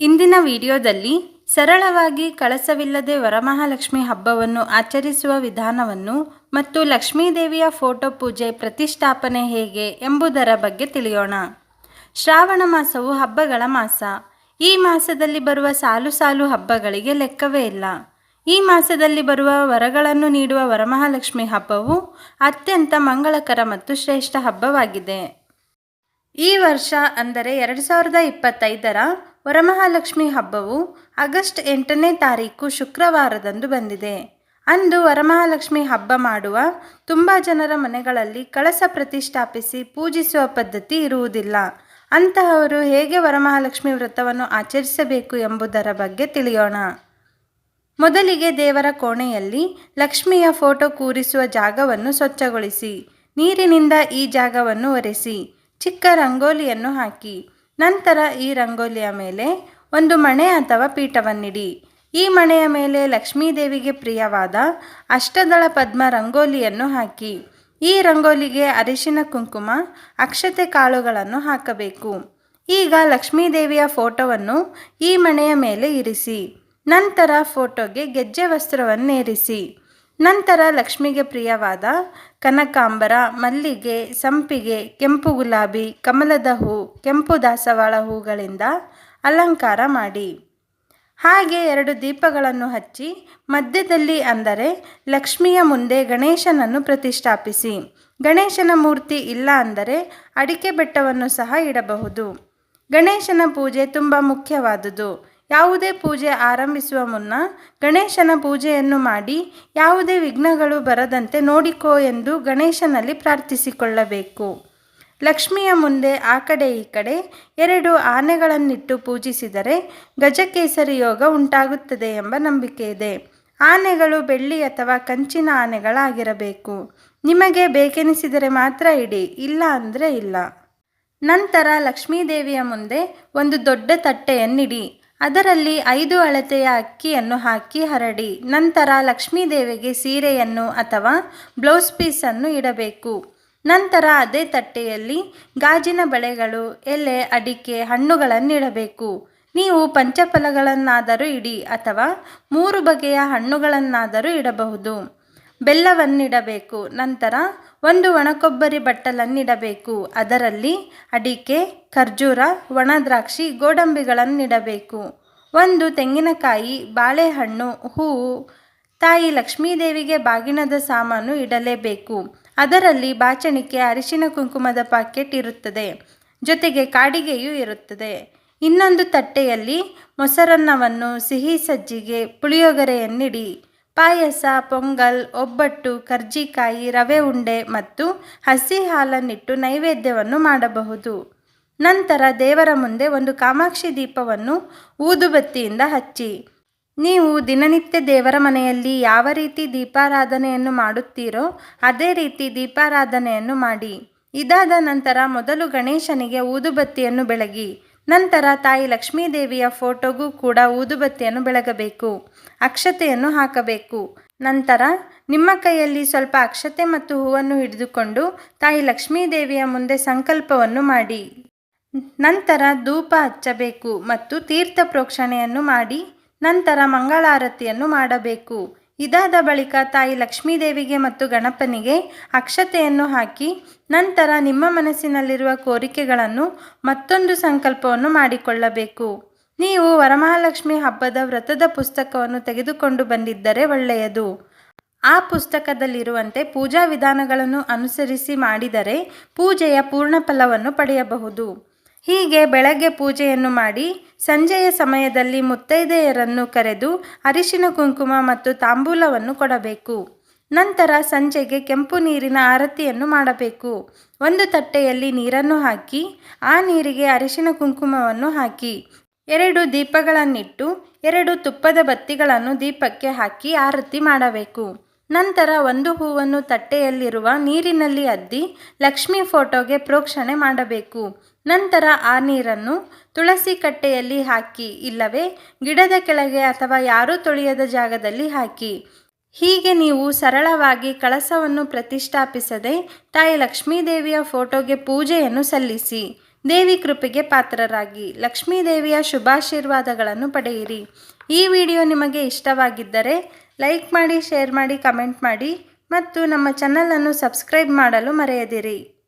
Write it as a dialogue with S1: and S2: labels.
S1: ಇಂದಿನ ವಿಡಿಯೋದಲ್ಲಿ ಸರಳವಾಗಿ ಕಳಸವಿಲ್ಲದೆ ವರಮಹಾಲಕ್ಷ್ಮಿ ಹಬ್ಬವನ್ನು ಆಚರಿಸುವ ವಿಧಾನವನ್ನು ಮತ್ತು ಲಕ್ಷ್ಮೀದೇವಿಯ ಫೋಟೋ ಪೂಜೆ ಪ್ರತಿಷ್ಠಾಪನೆ ಹೇಗೆ ಎಂಬುದರ ಬಗ್ಗೆ ತಿಳಿಯೋಣ. ಶ್ರಾವಣ ಮಾಸವು ಹಬ್ಬಗಳ ಮಾಸ. ಈ ಮಾಸದಲ್ಲಿ ಬರುವ ಸಾಲು ಸಾಲು ಹಬ್ಬಗಳಿಗೆ ಲೆಕ್ಕವೇ ಇಲ್ಲ. ಈ ಮಾಸದಲ್ಲಿ ಬರುವ ವರಗಳನ್ನು ನೀಡುವ ವರಮಹಾಲಕ್ಷ್ಮಿ ಹಬ್ಬವು ಅತ್ಯಂತ ಮಂಗಳಕರ ಮತ್ತು ಶ್ರೇಷ್ಠ ಹಬ್ಬವಾಗಿದೆ. ಈ ವರ್ಷ ಅಂದರೆ ಎರಡು ಸಾವಿರದ ಇಪ್ಪತ್ತೈದರ ವರಮಹಾಲಕ್ಷ್ಮಿ ಹಬ್ಬವು ಆಗಸ್ಟ್ ಎಂಟನೇ ತಾರೀಕು ಶುಕ್ರವಾರದಂದು ಬಂದಿದೆ. ಅಂದು ವರಮಹಾಲಕ್ಷ್ಮಿ ಹಬ್ಬ ಮಾಡುವ ತುಂಬ ಜನರ ಮನೆಗಳಲ್ಲಿ ಕಳಸ ಪ್ರತಿಷ್ಠಾಪಿಸಿ ಪೂಜಿಸುವ ಪದ್ಧತಿ ಇರುವುದಿಲ್ಲ. ಅಂತಹವರು ಹೇಗೆ ವರಮಹಾಲಕ್ಷ್ಮಿ ವ್ರತವನ್ನು ಆಚರಿಸಬೇಕು ಎಂಬುದರ ಬಗ್ಗೆ ತಿಳಿಯೋಣ. ಮೊದಲಿಗೆ ದೇವರ ಕೋಣೆಯಲ್ಲಿ ಲಕ್ಷ್ಮಿಯ ಫೋಟೋ ಕೂರಿಸುವ ಜಾಗವನ್ನು ಸ್ವಚ್ಛಗೊಳಿಸಿ, ನೀರಿನಿಂದ ಈ ಜಾಗವನ್ನು ಒರೆಸಿ, ಚಿಕ್ಕ ರಂಗೋಲಿಯನ್ನು ಹಾಕಿ ನಂತರ ಈ ರಂಗೋಲಿಯ ಮೇಲೆ ಒಂದು ಮಣೆ ಅಥವಾ ಪೀಠವನ್ನಿಡಿ. ಈ ಮಣೆಯ ಮೇಲೆ ಲಕ್ಷ್ಮೀದೇವಿಗೆ ಪ್ರಿಯವಾದ ಅಷ್ಟದಳ ಪದ್ಮ ರಂಗೋಲಿಯನ್ನು ಹಾಕಿ. ಈ ರಂಗೋಲಿಗೆ ಅರಿಶಿನ ಕುಂಕುಮ, ಅಕ್ಷತೆ ಕಾಳುಗಳನ್ನು ಹಾಕಬೇಕು. ಈಗ ಲಕ್ಷ್ಮೀದೇವಿಯ ಫೋಟೋವನ್ನು ಈ ಮಣೆಯ ಮೇಲೆ ಇರಿಸಿ. ನಂತರ ಫೋಟೋಗೆ ಗೆಜ್ಜೆ ವಸ್ತ್ರವನ್ನೇರಿಸಿ. ನಂತರ ಲಕ್ಷ್ಮಿಗೆ ಪ್ರಿಯವಾದ ಕನಕಾಂಬರ, ಮಲ್ಲಿಗೆ, ಸಂಪಿಗೆ, ಕೆಂಪು ಗುಲಾಬಿ, ಕಮಲದ ಹೂ, ಕೆಂಪು ದಾಸವಾಳ ಹೂಗಳಿಂದ ಅಲಂಕಾರ ಮಾಡಿ. ಹಾಗೆ ಎರಡು ದೀಪಗಳನ್ನು ಹಚ್ಚಿ ಮಧ್ಯದಲ್ಲಿ ಅಂದರೆ ಲಕ್ಷ್ಮಿಯ ಮುಂದೆ ಗಣೇಶನನ್ನು ಪ್ರತಿಷ್ಠಾಪಿಸಿ. ಗಣೇಶನ ಮೂರ್ತಿ ಇಲ್ಲ ಅಂದರೆ ಅಡಿಕೆ ಬೆಟ್ಟವನ್ನು ಸಹ ಇಡಬಹುದು. ಗಣೇಶನ ಪೂಜೆ ತುಂಬ ಮುಖ್ಯವಾದುದು. ಯಾವುದೇ ಪೂಜೆ ಆರಂಭಿಸುವ ಮುನ್ನ ಗಣೇಶನ ಪೂಜೆಯನ್ನು ಮಾಡಿ ಯಾವುದೇ ವಿಘ್ನಗಳು ಬರದಂತೆ ನೋಡಿಕೋ ಎಂದು ಗಣೇಶನಲ್ಲಿ ಪ್ರಾರ್ಥಿಸಿಕೊಳ್ಳಬೇಕು. ಲಕ್ಷ್ಮಿಯ ಮುಂದೆ ಆ ಕಡೆ ಈ ಕಡೆ ಎರಡು ಆನೆಗಳನ್ನಿಟ್ಟು ಪೂಜಿಸಿದರೆ ಗಜಕೇಸರಿ ಯೋಗ ಉಂಟಾಗುತ್ತದೆ ಎಂಬ ನಂಬಿಕೆ ಇದೆ. ಆನೆಗಳು ಬೆಳ್ಳಿ ಅಥವಾ ಕಂಚಿನ ಆನೆಗಳಾಗಿರಬೇಕು. ನಿಮಗೆ ಬೇಕೆನಿಸಿದರೆ ಮಾತ್ರ ಇಡಿ, ಇಲ್ಲ ಅಂದರೆ ಇಲ್ಲ. ನಂತರ ಲಕ್ಷ್ಮೀದೇವಿಯ ಮುಂದೆ ಒಂದು ದೊಡ್ಡ ತಟ್ಟೆಯನ್ನಿಡಿ. ಅದರಲ್ಲಿ ಐದು ಅಳತೆಯ ಅಕ್ಕಿಯನ್ನು ಹಾಕಿ ಹರಡಿ, ನಂತರ ಲಕ್ಷ್ಮೀದೇವಿಗೆ ಸೀರೆಯನ್ನು ಅಥವಾ ಬ್ಲೌಸ್ ಪೀಸನ್ನು ಇಡಬೇಕು. ನಂತರ ಅದೇ ತಟ್ಟೆಯಲ್ಲಿ ಗಾಜಿನ ಬಳೆಗಳು, ಎಲೆ, ಅಡಿಕೆ, ಹಣ್ಣುಗಳನ್ನಿಡಬೇಕು. ನೀವು ಪಂಚಫಲಗಳನ್ನಾದರೂ ಇಡಿ ಅಥವಾ ಮೂರು ಬಗೆಯ ಹಣ್ಣುಗಳನ್ನಾದರೂ ಇಡಬಹುದು. ಬೆಲ್ಲವನ್ನಿಡಬೇಕು. ನಂತರ ಒಂದು ಒಣಕೊಬ್ಬರಿ ಬಟ್ಟಲನ್ನಿಡಬೇಕು. ಅದರಲ್ಲಿ ಅಡಿಕೆ, ಖರ್ಜೂರ ಒಣದ್ರಾಕ್ಷಿ ಗೋಡಂಬಿಗಳನ್ನಿಡಬೇಕು. ಒಂದು ತೆಂಗಿನಕಾಯಿ, ಬಾಳೆಹಣ್ಣು, ಹೂವು, ತಾಯಿ ಲಕ್ಷ್ಮೀದೇವಿಗೆ ಬಾಗಿನದ ಸಾಮಾನು ಇಡಲೇಬೇಕು. ಅದರಲ್ಲಿ ಬಾಚಣಿಕೆ ಅರಿಶಿನ ಕುಂಕುಮದ ಪಾಕೆಟ್ ಇರುತ್ತದೆ. ಜೊತೆಗೆ ಕಾಡಿಗೆಯೂ ಇರುತ್ತದೆ. ಇನ್ನೊಂದು ತಟ್ಟೆಯಲ್ಲಿ ಮೊಸರನ್ನವನ್ನು ಸಿಹಿ ಸಜ್ಜಿಗೆ ಪುಳಿಯೊಗರೆಯನ್ನಿಡಿ. ಪಾಯಸ, ಪೊಂಗಲ್, ಒಬ್ಬಟ್ಟು, ಕರ್ಜಿಕಾಯಿ, ರವೆ ಉಂಡೆ ಮತ್ತು ಹಸಿ ಹಾಲನ್ನಿಟ್ಟು ನೈವೇದ್ಯವನ್ನು ಮಾಡಬಹುದು. ನಂತರ ದೇವರ ಮುಂದೆ ಒಂದು ಕಾಮಾಕ್ಷಿ ದೀಪವನ್ನು ಊದುಬತ್ತಿಯಿಂದ ಹಚ್ಚಿ. ನೀವು ದಿನನಿತ್ಯ ದೇವರ ಮನೆಯಲ್ಲಿ ಯಾವ ರೀತಿ ದೀಪಾರಾಧನೆಯನ್ನು ಮಾಡುತ್ತೀರೋ ಅದೇ ರೀತಿ ದೀಪಾರಾಧನೆಯನ್ನು ಮಾಡಿ. ಇದಾದ ನಂತರ ಮೊದಲು ಗಣೇಶನಿಗೆ ಊದುಬತ್ತಿಯನ್ನು ಬೆಳಗಿ. ನಂತರ ತಾಯಿ ಲಕ್ಷ್ಮೀದೇವಿಯ ಫೋಟೋಗೂ ಕೂಡ ಊದುಬತ್ತಿಯನ್ನು ಬೆಳಗಬೇಕು, ಅಕ್ಷತೆಯನ್ನು ಹಾಕಬೇಕು. ನಂತರ ನಿಮ್ಮ ಕೈಯಲ್ಲಿ ಸ್ವಲ್ಪ ಅಕ್ಷತೆ ಮತ್ತು ಹೂವನ್ನು ಹಿಡಿದುಕೊಂಡು ತಾಯಿ ಲಕ್ಷ್ಮೀದೇವಿಯ ಮುಂದೆ ಸಂಕಲ್ಪವನ್ನು ಮಾಡಿ. ನಂತರ ಧೂಪ ಹಚ್ಚಬೇಕು ಮತ್ತು ತೀರ್ಥ ಪ್ರೋಕ್ಷಣೆಯನ್ನು ಮಾಡಿ. ನಂತರ ಮಂಗಳಾರತಿಯನ್ನು ಮಾಡಬೇಕು. ಇದಾದ ಬಳಿಕ ತಾಯಿ ಲಕ್ಷ್ಮೀದೇವಿಗೆ ಮತ್ತು ಗಣಪನಿಗೆ ಅಕ್ಷತೆಯನ್ನು ಹಾಕಿ, ನಂತರ ನಿಮ್ಮ ಮನಸ್ಸಿನಲ್ಲಿರುವ ಕೋರಿಕೆಗಳನ್ನು ಮತ್ತೊಂದು ಸಂಕಲ್ಪವನ್ನು ಮಾಡಿಕೊಳ್ಳಬೇಕು. ನೀವು ವರಮಹಾಲಕ್ಷ್ಮಿ ಹಬ್ಬದ ವ್ರತದ ಪುಸ್ತಕವನ್ನು ತೆಗೆದುಕೊಂಡು ಬಂದಿದ್ದರೆ ಒಳ್ಳೆಯದು. ಆ ಪುಸ್ತಕದಲ್ಲಿರುವಂತೆ ಪೂಜಾ ವಿಧಾನಗಳನ್ನು ಅನುಸರಿಸಿ ಮಾಡಿದರೆ ಪೂಜೆಯ ಪೂರ್ಣ ಫಲವನ್ನು ಪಡೆಯಬಹುದು. ಹೀಗೆ ಬೆಳಗ್ಗೆ ಪೂಜೆಯನ್ನು ಮಾಡಿ ಸಂಜೆಯ ಸಮಯದಲ್ಲಿ ಮುತ್ತೈದೆಯರನ್ನು ಕರೆದು ಅರಿಶಿನ ಕುಂಕುಮ ಮತ್ತು ತಾಂಬೂಲವನ್ನು ಕೊಡಬೇಕು. ನಂತರ ಸಂಜೆಗೆ ಕೆಂಪು ನೀರಿನ ಆರತಿಯನ್ನು ಮಾಡಬೇಕು. ಒಂದು ತಟ್ಟೆಯಲ್ಲಿ ನೀರನ್ನು ಹಾಕಿ, ಆ ನೀರಿಗೆ ಅರಿಶಿನ ಕುಂಕುಮವನ್ನು ಹಾಕಿ, ಎರಡು ದೀಪಗಳನ್ನಿಟ್ಟು ಎರಡು ತುಪ್ಪದ ಬತ್ತಿಗಳನ್ನು ದೀಪಕ್ಕೆ ಹಾಕಿ ಆರತಿ ಮಾಡಬೇಕು. ನಂತರ ಒಂದು ಹೂವನ್ನು ತಟ್ಟೆಯಲ್ಲಿರುವ ನೀರಿನಲ್ಲಿ ಅದ್ದಿ ಲಕ್ಷ್ಮಿ ಫೋಟೋಗೆ ಪ್ರೋಕ್ಷಣೆ ಮಾಡಬೇಕು. ನಂತರ ಆ ನೀರನ್ನು ತುಳಸಿ ಕಟ್ಟೆಯಲ್ಲಿ ಹಾಕಿ, ಇಲ್ಲವೇ ಗಿಡದ ಕೆಳಗೆ ಅಥವಾ ಯಾರೂ ತೊಳೆಯದ ಜಾಗದಲ್ಲಿ ಹಾಕಿ. ಹೀಗೆ ನೀವು ಸರಳವಾಗಿ ಕಳಸವನ್ನು ಪ್ರತಿಷ್ಠಾಪಿಸದೆ ತಾಯಿ ಲಕ್ಷ್ಮೀದೇವಿಯ ಫೋಟೋಗೆ ಪೂಜೆಯನ್ನು ಸಲ್ಲಿಸಿ. ದೇವಿ ಕೃಪೆಗೆ ಪಾತ್ರರಾಗಿ. ಲಕ್ಷ್ಮೀ ದೇವಿಯ ಶುಭಾಶೀರ್ವಾದಗಳನ್ನು ಪಡೆಯಿರಿ. ಈ ವಿಡಿಯೋ ನಿಮಗೆ ಇಷ್ಟವಾಗಿದ್ದರೆ ಲೈಕ್ ಮಾಡಿ, ಶೇರ್ ಮಾಡಿ, ಕಮೆಂಟ್ ಮಾಡಿ ಮತ್ತು ನಮ್ಮ ಚಾನಲನ್ನು ಸಬ್ಸ್ಕ್ರೈಬ್ ಮಾಡಲು ಮರೆಯದಿರಿ.